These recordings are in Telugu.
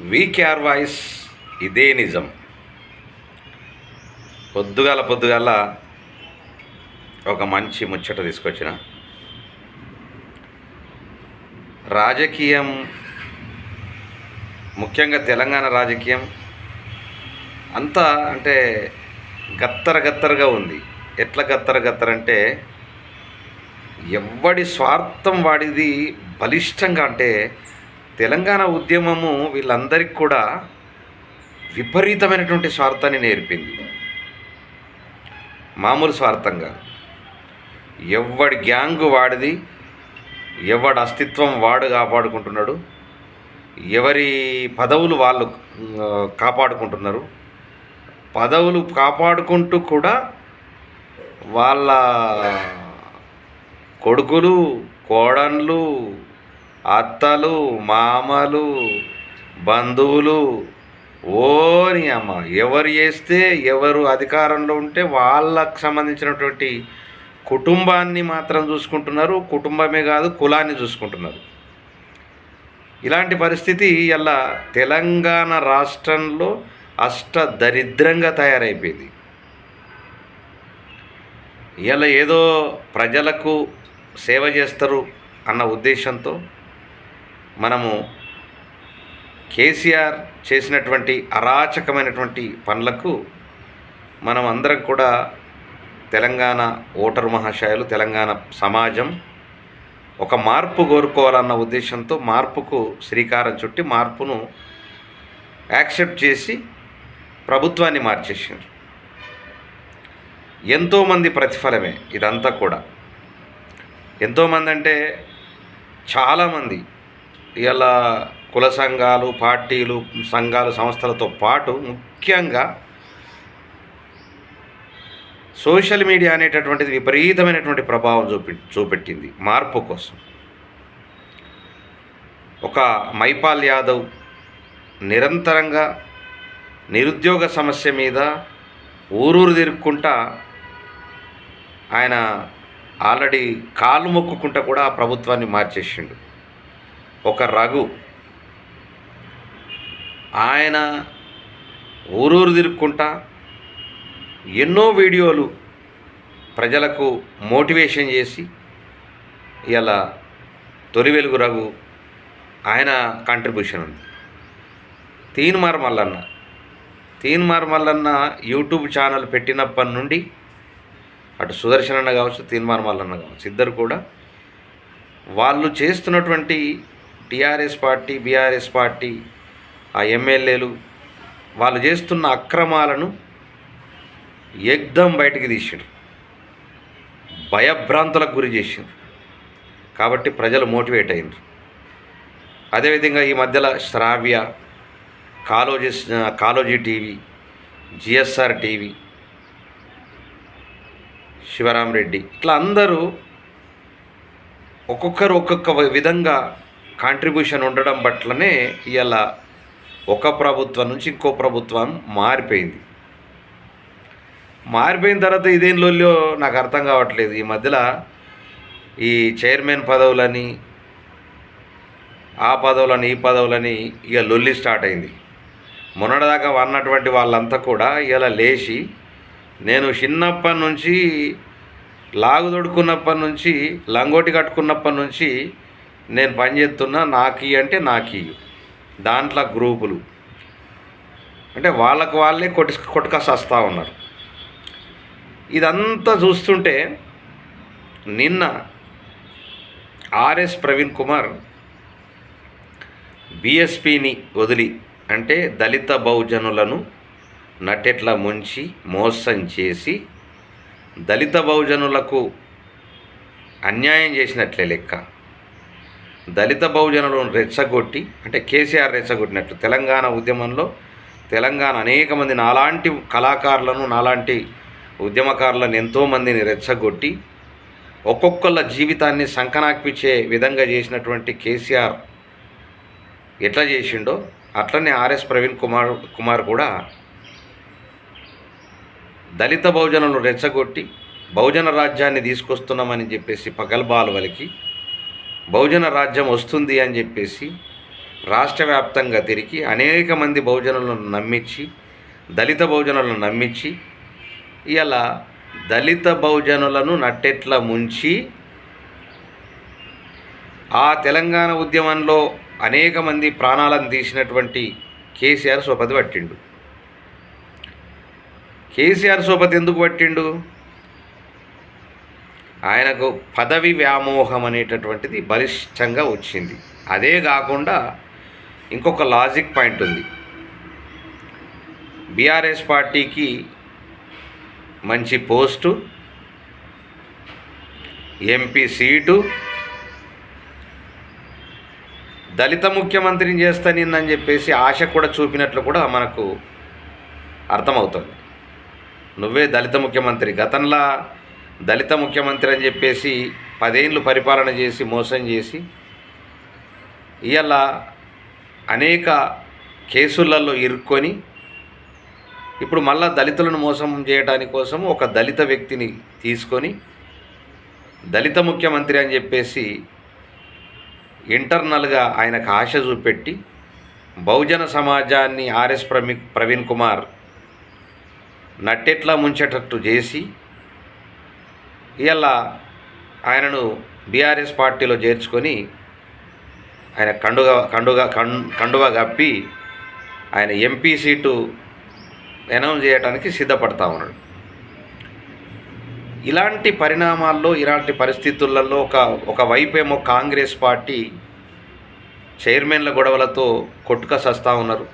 వీకేఆర్ వాయిస్ ఇదే నిజం. పొద్దుగాల పొద్దుగాల ఒక మంచి ముచ్చట తీసుకొచ్చిన. రాజకీయం ముఖ్యంగా తెలంగాణ రాజకీయం అంతా అంటే గత్తర గత్తరగా ఉంది. ఎట్లా గత్తర గత్తర అంటే ఎవ్వడి స్వార్థం వాడిది బలిష్టంగా అంటే తెలంగాణ ఉద్యమము వీళ్ళందరికీ కూడా విపరీతమైనటువంటి స్వార్థాన్ని నేర్పింది. మామూలు స్వార్థంగా ఎవడి గ్యాంగ్ వాడిది ఎవడి అస్తిత్వం వాడు కాపాడుకుంటున్నాడు ఎవరి పదవులు వాళ్ళు కాపాడుకుంటున్నారు పదవులు కాపాడుకుంటూ కూడా వాళ్ళ కొడుకులు కోడన్లు అత్తలు మామలు బంధువులు ఓని అమ్మ ఎవరు చేస్తే ఎవరు అధికారంలో ఉంటే వాళ్ళకు సంబంధించినటువంటి కుటుంబాన్ని మాత్రం చూసుకుంటున్నారు కుటుంబమే కాదు కులాన్ని చూసుకుంటున్నారు. ఇలాంటి పరిస్థితి ఇలా తెలంగాణ రాష్ట్రంలో అష్ట దరిద్రంగా తయారైపోయింది. ఇలా ఏదో ప్రజలకు సేవ చేస్తారు అన్న ఉద్దేశంతో మనము కేసీఆర్ చేసినటువంటి అరాచకమైనటువంటి పనులకు మనం అందరం కూడా తెలంగాణ ఓటరు మహాశయాలు తెలంగాణ సమాజం ఒక మార్పు కోరుకోవాలన్న ఉద్దేశంతో మార్పుకు శ్రీకారం చుట్టి మార్పును యాక్సెప్ట్ చేసి ప్రభుత్వాన్ని మార్చేసారు ఎంతోమంది ప్రతిఫలమే ఇదంతా కూడా. ఎంతోమంది అంటే చాలామంది ఇలా కుల సంఘాలు పార్టీలు సంఘాలు సంస్థలతో పాటు ముఖ్యంగా సోషల్ మీడియా అనేటటువంటిది విపరీతమైనటువంటి ప్రభావం చూపి చూపెట్టింది మార్పు కోసం. ఒక మైపాల్ యాదవ్ నిరంతరంగా నిరుద్యోగ సమస్య మీద ఊరూరు తిరుక్కుంటా ఆయన ఆల్రెడీ కాలు మొక్కుకుంటా కూడా ఆ ప్రభుత్వాన్ని మార్చేసిండు. ఒక రఘు. ఆయన ఊరూరు తిరుక్కుంటా ఎన్నో వీడియోలు ప్రజలకు మోటివేషన్ చేసి ఇలా తొలి వెలుగు రఘు ఆయన కాంట్రిబ్యూషన్ ఉంది. తీన్మార్ మల్లన్న. తీన్మార్ మల్లన్న యూట్యూబ్ ఛానల్ పెట్టినప్పటి నుండి అటు సుదర్శన్ అన్న కావచ్చు తీన్మార్ మల్లన్న కావచ్చు ఇద్దరు కూడా వాళ్ళు చేస్తున్నటువంటి టీఆర్ఎస్ పార్టీ బీఆర్ఎస్ పార్టీ ఆ ఎమ్మెల్యేలు వాళ్ళు చేస్తున్న అక్రమాలను ఎగ్దం బయటికి తీసిండ్రు. భయభ్రాంతులకు గురి చేసిండ్రు. కాబట్టి ప్రజలు మోటివేట్ అయినరు. అదేవిధంగా ఈ మధ్యలో Shravya Kaloji Kaloji TV GSR TV Shivaram Reddy ఇట్లా అందరూ ఒక్కొక్కరు ఒక్కొక్క విధంగా కాంట్రిబ్యూషన్ ఉండడం పట్లనే ఇలా ఒక ప్రభుత్వం నుంచి ఇంకో ప్రభుత్వం మారిపోయింది. మారిపోయిన తర్వాత ఇదేం లొల్లో నాకు అర్థం కావట్లేదు. ఈ మధ్యలో ఈ చైర్మన్ పదవులని ఆ పదవులని ఈ పదవులని ఇక లొల్లి స్టార్ట్ అయింది. మొన్నటిదాకా అన్నటువంటి వాళ్ళంతా కూడా ఇలా లేచి నేను చిన్నప్పటి నుంచి లాగు తొడుకున్నప్పటి నుంచి లంగోటి కట్టుకున్నప్పటి నుంచి నేను పని చేస్తున్నా నాకీ అంటే నాకి దాంట్లో గ్రూపులు. అంటే వాళ్ళకు వాళ్ళే కొట్టి కొట్టుకసస్తా ఉన్నారు. ఇదంతా చూస్తుంటే నిన్న ఆర్ఎస్ ప్రవీణ్ కుమార్ బీఎస్పీని వదిలి అంటే దళిత బహుజనులను నటెట్ల ముంచి మోసం చేసి దళిత బహుజనులకు అన్యాయం చేసినట్లే లెక్క. దళిత బహుజనులను రెచ్చగొట్టి అంటే కేసీఆర్ రెచ్చగొట్టినట్లు తెలంగాణ ఉద్యమంలో తెలంగాణ అనేక మంది నాలాంటి కళాకారులను నాలాంటి ఉద్యమకారులను ఎంతోమందిని రెచ్చగొట్టి ఒక్కొక్కళ్ళ జీవితాన్ని సంకనాక్పించే విధంగా చేసినటువంటి కేసీఆర్ ఎట్లా చేసిండో అట్లనే ఆర్ఎస్ ప్రవీణ్ కుమార్ కుమార్ కూడా దళిత బహుజనులను రెచ్చగొట్టి బహుజన రాజ్యాన్ని తీసుకొస్తున్నామని చెప్పేసి పగల్బాలు వలికి బహుజన రాజ్యం వస్తుంది అని చెప్పేసి రాష్ట్ర వ్యాప్తంగా తిరిగి అనేక మంది బహుజనులను నమ్మించి దళిత బహుజనులను నమ్మించి ఇలా దళిత బహుజనులను నట్టెట్ల ముంచి ఆ తెలంగాణ ఉద్యమంలో అనేక మంది ప్రాణాలను తీసినటువంటి కేసీఆర్ సోపతి పట్టిండు. కేసీఆర్ సోపతి ఎందుకు పట్టిండు? ఆయనకు పదవి వ్యామోహం అనేటటువంటిది బలిష్టంగా వచ్చింది. అదే కాకుండా ఇంకొక లాజిక్ పాయింట్ ఉంది. బీఆర్ఎస్ పార్టీకి మంచి పోస్టు ఎంపీ సీటు దళిత ముఖ్యమంత్రిని చేస్తానిందని చెప్పేసి ఆశ కూడా చూపినట్లు కూడా మనకు అర్థమవుతుంది. నువ్వే దళిత ముఖ్యమంత్రి. గతంలో దళిత ముఖ్యమంత్రి అని చెప్పేసి పదేళ్ళు పరిపాలన చేసి మోసం చేసి ఇవాళ అనేక కేసులలో ఇరుక్కొని ఇప్పుడు మళ్ళా దళితులను మోసం చేయడానికి కోసం ఒక దళిత వ్యక్తిని తీసుకొని దళిత ముఖ్యమంత్రి అని చెప్పేసి ఇంటర్నల్గా ఆయనకు ఆశ చూపెట్టి బహుజన సమాజాన్ని ఆర్ఎస్ ప్రవీణ్ కుమార్ నట్టెట్లా ముంచేటట్టు చేసి ఇలా ఆయనను బీఆర్ఎస్ పార్టీలో చేర్చుకొని ఆయన కండుగ కండుగ కం కండువ కప్పి ఆయన ఎంపీ సీటు అనౌన్స్ చేయడానికి సిద్ధపడతా ఉన్నాడు. ఇలాంటి పరిణామాల్లో ఇలాంటి పరిస్థితులలో ఒక ఒక వైపేమో కాంగ్రెస్ పార్టీ చైర్మన్ల గొడవలతో కొట్టుక సస్తా ఉన్నారు.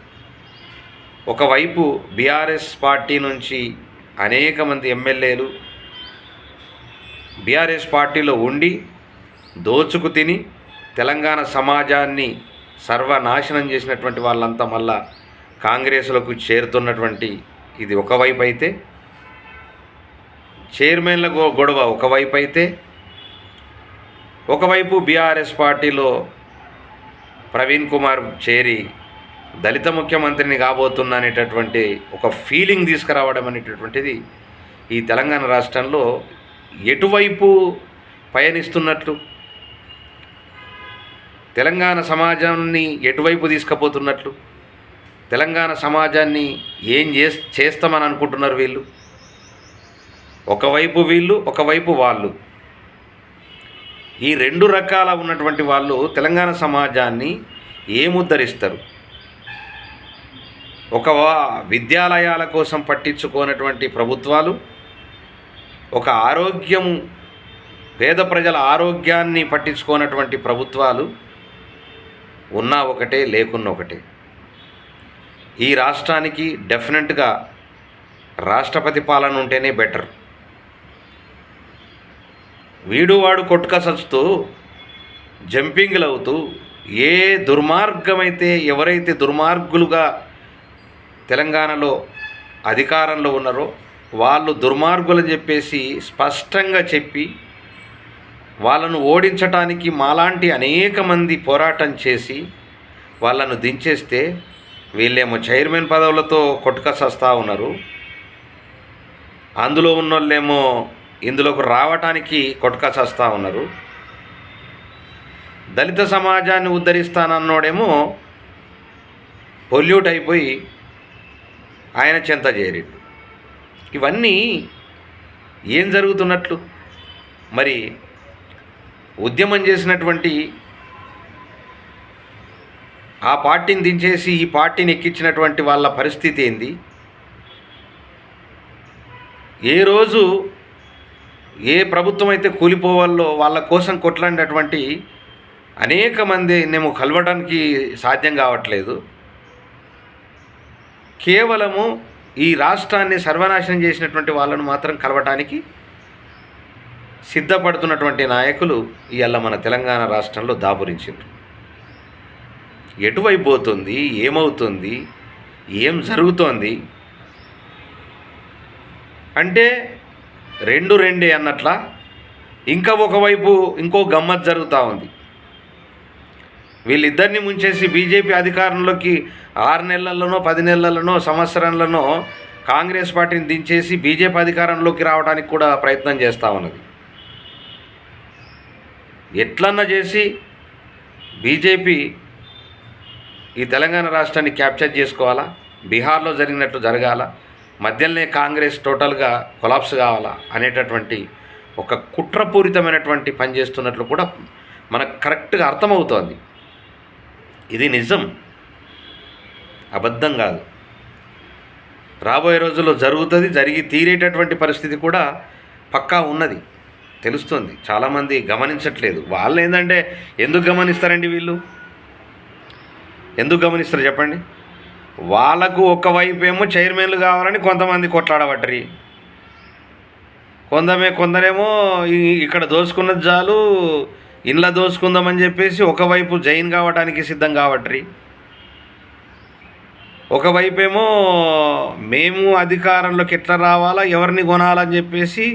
ఒకవైపు బీఆర్ఎస్ పార్టీ నుంచి అనేక మంది ఎమ్మెల్యేలు బీఆర్ఎస్ పార్టీలో ఉండి దోచుకు తిని తెలంగాణ సమాజాన్ని సర్వనాశనం చేసినటువంటి వాళ్ళంతా మళ్ళా కాంగ్రెస్లకు చేరుతున్నటువంటి ఇది ఒకవైపు అయితే చైర్మన్ల గొ- గొడవ ఒకవైపు అయితే ఒకవైపు బీఆర్ఎస్ పార్టీలో ప్రవీణ్ కుమార్ చేరి దళిత ముఖ్యమంత్రిని కాబోతున్నా అనేటటువంటి ఒక ఫీలింగ్ తీసుకురావడం అనేటటువంటిది ఈ తెలంగాణ రాష్ట్రంలో ఎటువైపు పయనిస్తున్నట్లు? తెలంగాణ సమాజాన్ని ఎటువైపు తీసుకుపోతున్నట్లు? తెలంగాణ సమాజాన్ని ఏం చే చేస్తామని అనుకుంటున్నారు వీళ్ళు? ఒకవైపు వీళ్ళు ఒకవైపు వాళ్ళు. ఈ రెండు రకాల ఉన్నటువంటి వాళ్ళు తెలంగాణ సమాజాన్ని ఏముద్ధరిస్తారు? ఒక వా- విద్యాలయాల కోసం పట్టించుకోనటువంటి ప్రభుత్వాలు ఒక ఆరోగ్యం పేద ప్రజల ఆరోగ్యాన్ని పట్టించుకోనటువంటి ప్రభుత్వాలు ఉన్నా ఒకటే లేకున్నా ఒకటే. ఈ రాష్ట్రానికి డెఫినెట్గా రాష్ట్రపతి పాలన ఉంటేనే బెటర్. వీడు వాడు కొట్టుక సచ్చుతూ జంపింగ్లు అవుతూ ఏ దుర్మార్గమైతే ఎవరైతే దుర్మార్గులుగా తెలంగాణలో అధికారంలో ఉన్నారో వాళ్ళు దుర్మార్గులు చెప్పేసి స్పష్టంగా చెప్పి వాళ్ళను ఓడించటానికి మాలాంటి అనేక మంది పోరాటం చేసి వాళ్ళను దించేస్తే వీళ్ళేమో చైర్మన్ పదవులతో కొట్టుకసస్తా ఉన్నారు. అందులో ఉన్నోళ్ళేమో ఇందులోకి రావటానికి కొట్టుకసస్తా ఉన్నారు. దళిత సమాజాన్ని ఉద్ధరిస్తానన్నోడేమో పొల్యూట్ అయిపోయి ఆయన చెంత చేరిండు. ఇవన్నీ ఏం జరుగుతున్నట్లు? మరి ఉద్యమం చేసినటువంటి ఆ పార్టీని దించేసి ఈ పార్టీని ఎక్కించినటువంటి వాళ్ళ పరిస్థితి ఏంది? ఏ రోజు ఏ ప్రభుత్వం అయితే కూలిపోవాలో వాళ్ళ కోసం కొట్లాడినటువంటి అనేక మంది మేము కలవడానికి సాధ్యం కావట్లేదు. కేవలము ఈ రాష్ట్రాన్ని సర్వనాశనం చేసినటువంటి వాళ్ళను మాత్రం కలవటానికి సిద్ధపడుతున్నటువంటి నాయకులు ఇవాళ మన తెలంగాణ రాష్ట్రంలో దాపురించారు ఎటువైపు పోతుంది ఏమవుతుంది ఏం జరుగుతోంది? అంటే రెండు రెండే అన్నట్ల ఇంకా ఒకవైపు ఇంకో గమ్మత్ జరుగుతూ ఉంది. వీళ్ళిద్దరిని ముంచేసి బీజేపీ అధికారంలోకి ఆరు నెలల్లోనో పది నెలల్లోనో సంవత్సరంలోనో కాంగ్రెస్ పార్టీని దించేసి బీజేపీ అధికారంలోకి రావడానికి కూడా ప్రయత్నం చేస్తూ ఉన్నది. ఎట్లన్నా చేసి బీజేపీ ఈ తెలంగాణ రాష్ట్రాన్ని క్యాప్చర్ చేసుకోవాలా? బీహార్లో జరిగినట్లు జరగాల? మధ్యలోనే కాంగ్రెస్ టోటల్గా కొలాప్స్ కావాలా? అనేటటువంటి ఒక కుట్రపూరితమైనటువంటి పని చేస్తున్నట్లు కూడా మనకు కరెక్ట్గా అర్థమవుతోంది. ఇది నిజం. అబద్ధం కాదు. రాబోయే రోజుల్లో జరుగుతుంది జరిగి తీరేటటువంటి పరిస్థితి కూడా పక్కా ఉన్నది. తెలుస్తుంది. చాలామంది గమనించట్లేదు. వాళ్ళు ఏంటంటే ఎందుకు గమనిస్తారండి వీళ్ళు? ఎందుకు గమనిస్తారు చెప్పండి? వాళ్ళకు ఒకవైపు ఏమో చైర్మన్లు కావాలని కొంతమంది కొట్లాడబట్టరి కొందమే కొందరేమో ఇక్కడ దోసుకున్న చాలు ఇండ్ల దోసుకుందామని చెప్పేసి ఒకవైపు జైన్ కావడానికి సిద్ధం కావట్రి. ఒకవైపు ఏమో మేము అధికారంలోకి ఎట్లా రావాలా ఎవరిని కొనాలని చెప్పేసి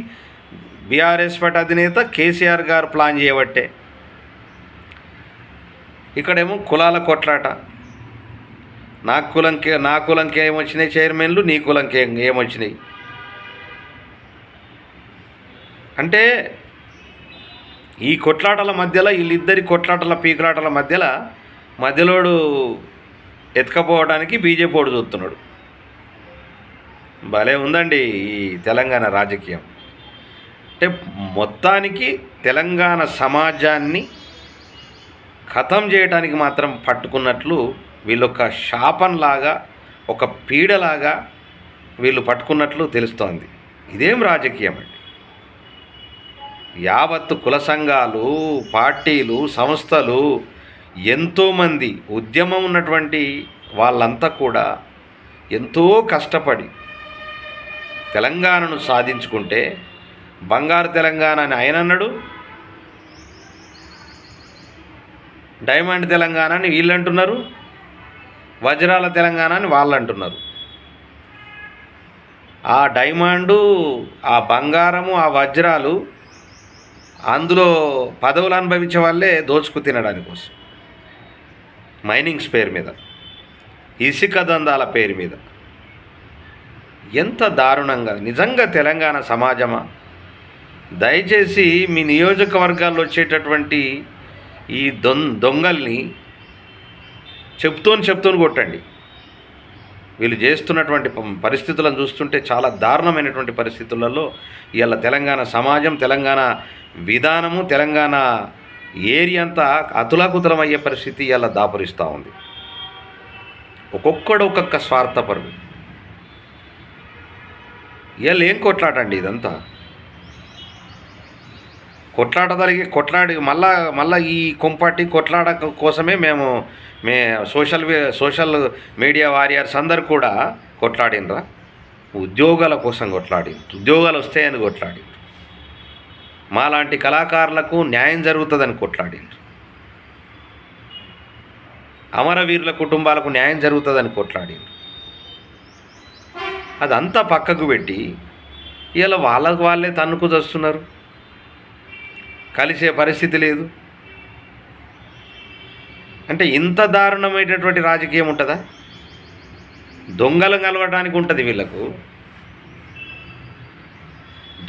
బీఆర్ఎస్ పార్టీ అధినేత కేసీఆర్ గారు ప్లాన్ చేయబట్టే. ఇక్కడేమో కులాల కొట్లాట. నా కులంకే నా కులంకే ఏమొచ్చినాయి చైర్మన్లు నీ కులంకే ఏమొచ్చినాయి? అంటే ఈ కొట్లాటల మధ్యలో వీళ్ళిద్దరి కొట్లాటల పీకులాటల మధ్యలో మధ్యలోడు ఎత్తుకపోవడానికి బీజేపీ ఓడు చూస్తున్నాడు. భలే ఉందండి ఈ తెలంగాణ రాజకీయం. అంటే మొత్తానికి తెలంగాణ సమాజాన్ని ఖతం చేయడానికి మాత్రం పట్టుకున్నట్లు వీళ్ళొక శాపంలాగా ఒక పీడలాగా వీళ్ళు పట్టుకున్నట్లు తెలుస్తోంది. ఇదేం రాజకీయం అండి? యావత్తు కుల సంఘాలు పార్టీలు సంస్థలు ఎంతోమంది ఉద్యమం ఉన్నటువంటి వాళ్ళంతా కూడా ఎంతో కష్టపడి తెలంగాణను సాధించుకుంటే బంగారు తెలంగాణ అని ఆయన అన్నాడు. డైమండ్ తెలంగాణ అని వీళ్ళు అంటున్నారు వజ్రాల తెలంగాణ అని వాళ్ళు అంటున్నారు ఆ డైమండు ఆ బంగారము ఆ వజ్రాలు అందులో పదవులు అనుభవించే వాళ్ళే దోచుకు తినడానికి కోసం. మైనింగ్స్ పేరు మీద ఇసుక దందాల పేరు మీద. ఎంత దారుణంగా నిజంగా తెలంగాణ సమాజమా? దయచేసి మీ నియోజకవర్గాల్లో వచ్చేటటువంటి ఈ దొం దొంగల్ని చెప్తూని చెప్తూని కొట్టండి. వీళ్ళు చేస్తున్నటువంటి పరిస్థితులను చూస్తుంటే చాలా దారుణమైనటువంటి పరిస్థితులలో ఇవాళ తెలంగాణ సమాజం తెలంగాణ విధానము తెలంగాణ ఏరియా అంతా అతులాకుతలం అయ్యే పరిస్థితి ఇలా దాపురిస్తూ ఉంది. ఒక్కొక్కడు ఒక్కొక్క స్వార్థపరుడు. ఇవాళ ఏం కొట్లాటండి ఇదంతా? కొట్లాడదలిగి కొట్లాడి మళ్ళా మళ్ళా ఈ కొంపాటి కొట్లాడ కోసమే మేము మే సోషల్ సోషల్ మీడియా వారియర్స్ అందరు కూడా కొట్లాడినరా ఉద్యోగాల కోసం కొట్లాడింది ఉద్యోగాలు వస్తాయని కొట్లాడి మాలాంటి కళాకారులకు న్యాయం జరుగుతుందని కొట్లాడిండ్రు అమరవీరుల కుటుంబాలకు న్యాయం జరుగుతుందని కొట్లాడిండ్రు అదంతా పక్కకు పెట్టి ఇలా వాళ్ళకు వాళ్ళే తన్నుకు చస్తున్నారు. కలిసే పరిస్థితి లేదు. అంటే ఇంత దారుణమైనటువంటి రాజకీయం ఉంటుందా? దొంగలు కలవడానికి ఉంటుంది వీళ్ళకు.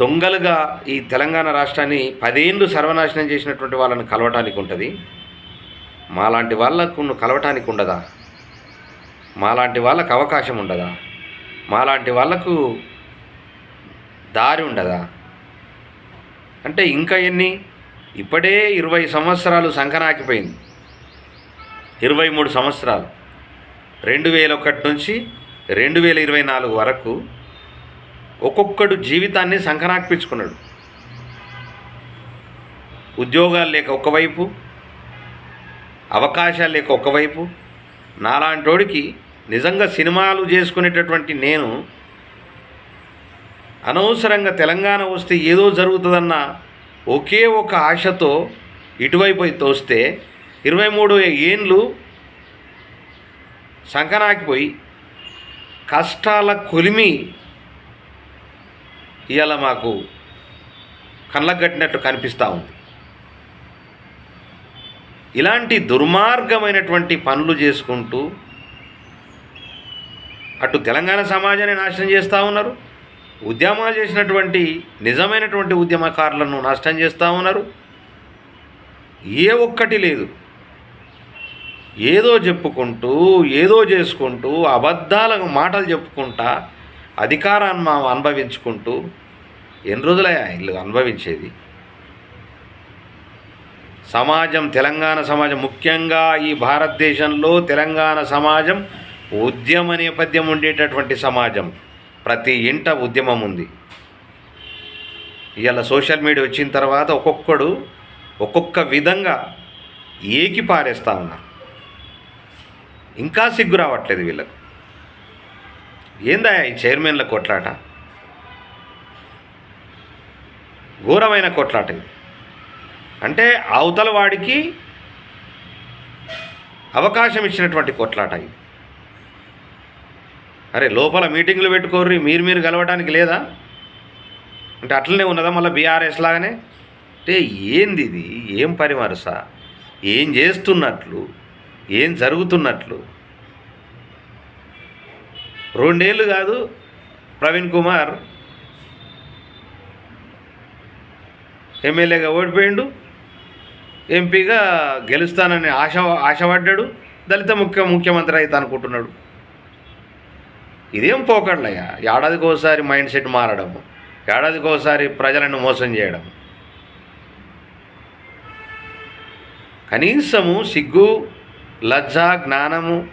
దొంగలుగా ఈ తెలంగాణ రాష్ట్రాన్ని పదేళ్ళు సర్వనాశనం చేసినటువంటి వాళ్ళని కలవటానికి ఉంటుంది. మాలాంటి వాళ్ళకు కలవటానికి ఉండదా? మాలాంటి వాళ్ళకు అవకాశం ఉండదా? మాలాంటి వాళ్ళకు దారి ఉండదా? అంటే ఇంకా ఎన్ని? ఇప్పుడే ఇరవై సంవత్సరాలు సంకనాకిపోయింది ఇరవై మూడు సంవత్సరాలు. రెండు వేల ఒకటి నుంచి రెండు వేల ఇరవై నాలుగు వరకు ఒక్కొక్కడు జీవితాన్ని సంకనాకిపించుకున్నాడు ఉద్యోగాలు లేక ఒకవైపు అవకాశాలు లేక ఒకవైపు నాలాంటోడికి నిజంగా సినిమాలు చేసుకునేటటువంటి నేను అనవసరంగా తెలంగాణ వస్తే ఏదో జరుగుతుందన్న ఒకే ఒక ఆశతో ఇటువైపు తోస్తే ఇరవై మూడు ఏండ్లు సంకనాకిపోయి కష్టాల కొలిమి ఇవాళ మాకు కళ్ళకు కట్టినట్టు కనిపిస్తూ ఉంది. ఇలాంటి దుర్మార్గమైనటువంటి పనులు చేసుకుంటూ అటు తెలంగాణ సమాజాన్ని నాశనం చేస్తూ ఉన్నారు. ఉద్యమాలు చేసినటువంటి నిజమైనటువంటి ఉద్యమకారులను నష్టం చేస్తూ ఉన్నారు. ఏ ఒక్కటి లేదు. ఏదో చెప్పుకుంటూ ఏదో చేసుకుంటూ అబద్ధాల మాటలు చెప్పుకుంటా అధికారాన్ని మనం అనుభవించుకుంటూ ఎన్ని రోజులయ్యా? వీళ్ళు అనుభవించేది. సమాజం తెలంగాణ సమాజం ముఖ్యంగా ఈ భారతదేశంలో తెలంగాణ సమాజం ఉద్యమ నేపథ్యం ఉండేటటువంటి సమాజం. ప్రతి ఇంట ఉద్యమం ఉంది. ఇవాళ సోషల్ మీడియా వచ్చిన తర్వాత ఒక్కొక్కడు ఒక్కొక్క విధంగా ఏకి పారేస్తా ఉన్నారు. ఇంకా సిగ్గు రావట్లేదు వీళ్ళకు. ఏందా ఈ చైర్మన్ల కొట్లాట? ఘోరమైన కొట్లాట ఇది అంటే అవతల వాడికి అవకాశం ఇచ్చినటువంటి కొట్లాట ఇది. అరే లోపల మీటింగ్లు పెట్టుకోర్రి మీరు మీరు కలవడానికి లేదా? అంటే అట్లనే ఉన్నదా మళ్ళీ బీఆర్ఎస్ లాగానే? అంటే ఏంది ఇది? ఏం పరిమరస? ఏం చేస్తున్నట్లు? ఏం జరుగుతున్నట్లు? రెండేళ్ళు కాదు ప్రవీణ్ కుమార్ ఎమ్మెల్యేగా ఓడిపోయిండు. ఎంపీగా గెలుస్తానని ఆశ ఆశపడ్డాడు. దళిత ముఖ్య ముఖ్యమంత్రి అయితే అనుకుంటున్నాడు. ఇదేం పోకడ్లయ్యా? ఏడాదికి ఒకసారి మైండ్ సెట్ మారడం ఏడాదికి ఒకసారి ప్రజలను మోసం చేయడం. కనీసము సిగ్గు లజ్జ జ్ఞానము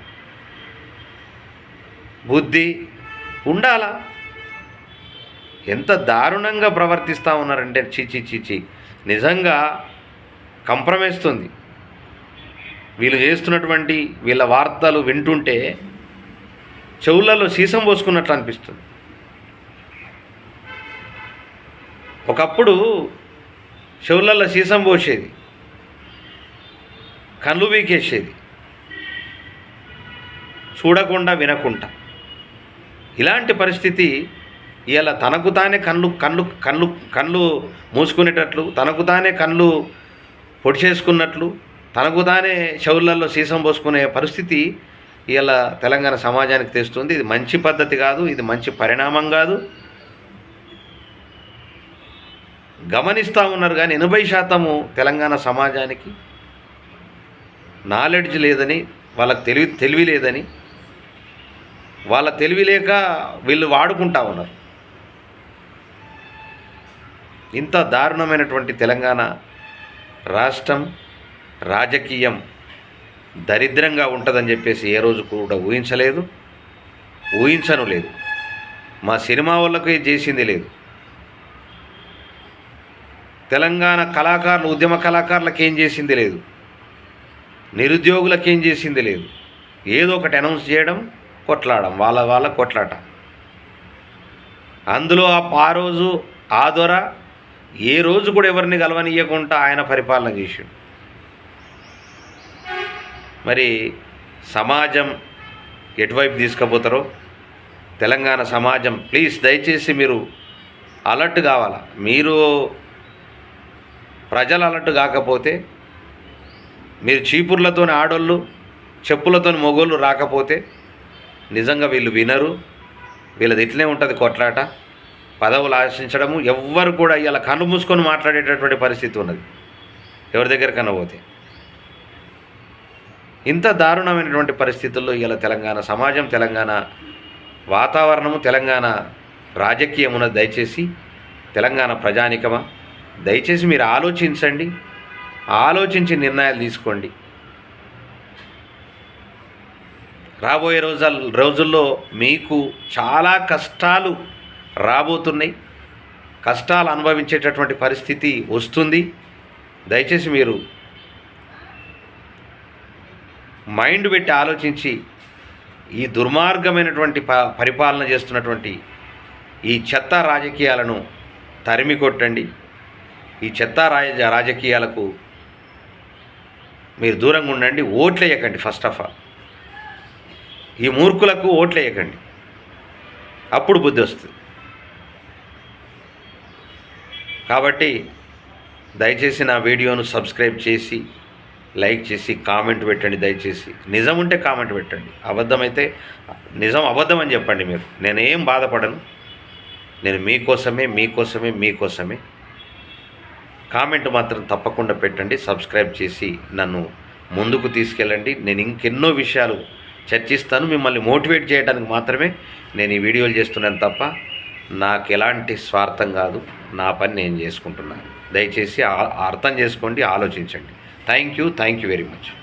బుద్ధి ఉండాలా? ఎంత దారుణంగా ప్రవర్తిస్తూ ఉన్నారంటే చీచి చీచి నిజంగా కంప్రమేస్తుంది. వీళ్ళు చేస్తున్నటువంటి వీళ్ళ వార్తలు వింటుంటే చెవులలో సీసం పోసుకున్నట్లు అనిపిస్తుంది. ఒకప్పుడు చెవులలో సీసం పోసేది కళ్ళు వీకేసేది చూడకుండా వినకుండా. ఇలాంటి పరిస్థితి ఇలా తనకు తానే కళ్ళు కళ్ళు కళ్ళు కళ్ళు మూసుకునేటట్లు తనకు తానే కళ్ళు పొడి చేసుకున్నట్లు తనకు తానే చెవులలో సీసం పోసుకునే పరిస్థితి ఇలా తెలంగాణ సమాజానికి తెస్తుంది. ఇది మంచి పద్ధతి కాదు ఇది మంచి పరిణామం కాదు. గమనిస్తూ ఉన్నారు కానీ ఎనభై శాతము తెలంగాణ సమాజానికి నాలెడ్జ్ లేదని వాళ్ళకి తెలివి తెలివి లేదని వాళ్ళ తెలివి లేక వీళ్ళు వాడుకుంటా ఉన్నారు. ఇంత దారుణమైనటువంటి తెలంగాణ రాష్ట్రం రాజకీయం దరిద్రంగా ఉంటుందని చెప్పేసి ఏ రోజు కూడా ఊహించలేదు ఊహించను లేదు. మా సినిమా వాళ్ళకు చేసింది లేదు. తెలంగాణ కళాకారులు ఉద్యమ కళాకారులకు ఏం చేసింది లేదు? నిరుద్యోగులకు ఏం చేసింది లేదు? ఏదో ఒకటి అనౌన్స్ చేయడం కొట్లాడడం వాళ్ళ వాళ్ళ కొట్లాట. అందులో ఆ ఆ రోజు ఆ దొర ఏ రోజు కూడా ఎవరిని కలవనీయకుండా ఆయన పరిపాలన చేసిండు. మరి సమాజం ఎటువైపు తీసుకుపోతారో? తెలంగాణ సమాజం ప్లీజ్ దయచేసి మీరు అలర్ట్ కావాలా? మీరు ప్రజలు అలర్ట్ కాకపోతే మీరు చీపుర్లతోని ఆడోళ్ళు చెప్పులతోని మొగోళ్ళు రాకపోతే నిజంగా వీళ్ళు వినరు. వీళ్ళది ఇట్లనే ఉంటుంది కొట్లాట. పదవులు ఆశించడము ఎవ్వరు కూడా ఇలా కన్ను మూసుకొని మాట్లాడేటటువంటి పరిస్థితి ఉన్నది. ఎవరి దగ్గర కనబోతే ఇంత దారుణమైనటువంటి పరిస్థితుల్లో ఇలా తెలంగాణ సమాజం తెలంగాణ వాతావరణము తెలంగాణ రాజకీయమున దయచేసి తెలంగాణ ప్రజానికమా దయచేసి మీరు ఆలోచించండి. ఆలోచించి నిర్ణయాలు తీసుకోండి. రాబోయే రోజు రోజుల్లో మీకు చాలా కష్టాలు రాబోతున్నాయి. కష్టాలు అనుభవించేటటువంటి పరిస్థితి వస్తుంది. దయచేసి మీరు మైండ్ పెట్టి ఆలోచించి ఈ దుర్మార్గమైనటువంటి ప పరిపాలన చేస్తున్నటువంటి ఈ చెత్త రాజకీయాలను తరిమి కొట్టండి. ఈ చెత్త రాజ రాజకీయాలకు మీరు దూరంగా ఉండండి. ఓట్లు వేయకండి ఫస్ట్ ఆఫ్ ఆల్. ఈ మూర్ఖులకు ఓట్లు వేయకండి అప్పుడు బుద్ధి వస్తుంది. కాబట్టి దయచేసి నా వీడియోను సబ్స్క్రైబ్ చేసి లైక్ చేసి కామెంట్ పెట్టండి దయచేసి. నిజం ఉంటే కామెంట్ పెట్టండి. అబద్ధమైతే నిజం అబద్ధం అని చెప్పండి మీరు. నేనేం బాధపడను. నేను మీకోసమే మీకోసమే మీకోసమే. కామెంట్ మాత్రం తప్పకుండా పెట్టండి సబ్స్క్రైబ్ చేసి నన్ను ముందుకు తీసుకెళ్ళండి. నేను ఇంకెన్నో విషయాలు చర్చిస్తాను. మిమ్మల్ని మోటివేట్ చేయడానికి మాత్రమే నేను ఈ వీడియోలు చేస్తున్నాను తప్ప నాకు ఎలాంటి స్వార్థం కాదు నా పని నేను చేసుకుంటున్నాను. దయచేసి అర్థం చేసుకోండి ఆలోచించండి. Thank you thank you very much